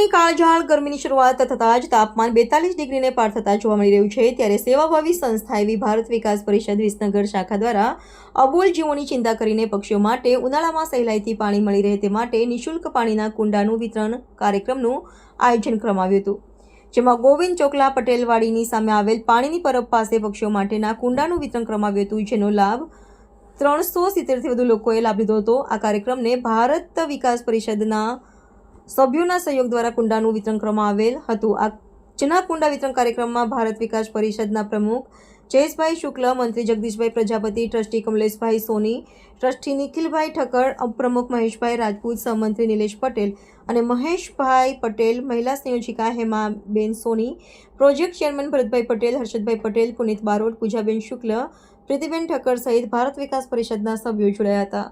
ઉનાળાની કાળઝાળ, ગરમીની શરૂઆત થતાં જ તાપમાન બેતાલીસ ડિગ્રીને પાર થતાં જોવા મળી રહ્યું છે. ત્યારે સેવાભાવી સંસ્થા એવી ભારત વિકાસ પરિષદ વિસનગર શાખા દ્વારા અબોલ જીવોની ચિંતા કરીને પક્ષીઓ માટે ઉનાળામાં સહેલાઈથી પાણી મળી રહે તે માટે નિઃશુલ્ક પાણીના કુંડાનું વિતરણ કાર્યક્રમનું આયોજન કરવામાં આવ્યું હતું. જેમાં ગોવિંદ ચોકલા પટેલવાડીની સામે આવેલ પાણીની પરબ પાસે પક્ષીઓ માટેના કુંડાનું વિતરણ કરવામાં આવ્યું હતું, જેનો લાભ ત્રણસો સિત્તેરથી વધુ લોકોએ લાભ લીધો હતો. આ કાર્યક્રમને ભારત વિકાસ પરિષદના સભ્યોના સહયોગ દ્વારા કુંડાનું વિતરણ કરવામાં આવેલ હતું. આ જેના કુંડા વિતરણ કાર્યક્રમમાં ભારત વિકાસ પરિષદના પ્રમુખ જયેશભાઈ શુક્લ, મંત્રી જગદીશભાઈ પ્રજાપતિ, ટ્રસ્ટી કમલેશભાઈ સોની, ટ્રસ્ટી નિખિલભાઈ ઠક્કર ઉપપ્રમુખ મહેશભાઈ રાજપૂત, સહમંત્રી નિલેશ પટેલ અને મહેશભાઈ પટેલ, મહિલા સંયોજિકા હેમાબેન સોની, પ્રોજેક્ટ ચેરમેન ભરતભાઈ પટેલ, હર્ષદભાઈ પટેલ, પુનિત બારોટ, પૂજાબેન શુક્લ, પ્રીતિબેન ઠક્કર સહિત ભારત વિકાસ પરિષદના સભ્યો જોડાયા હતા.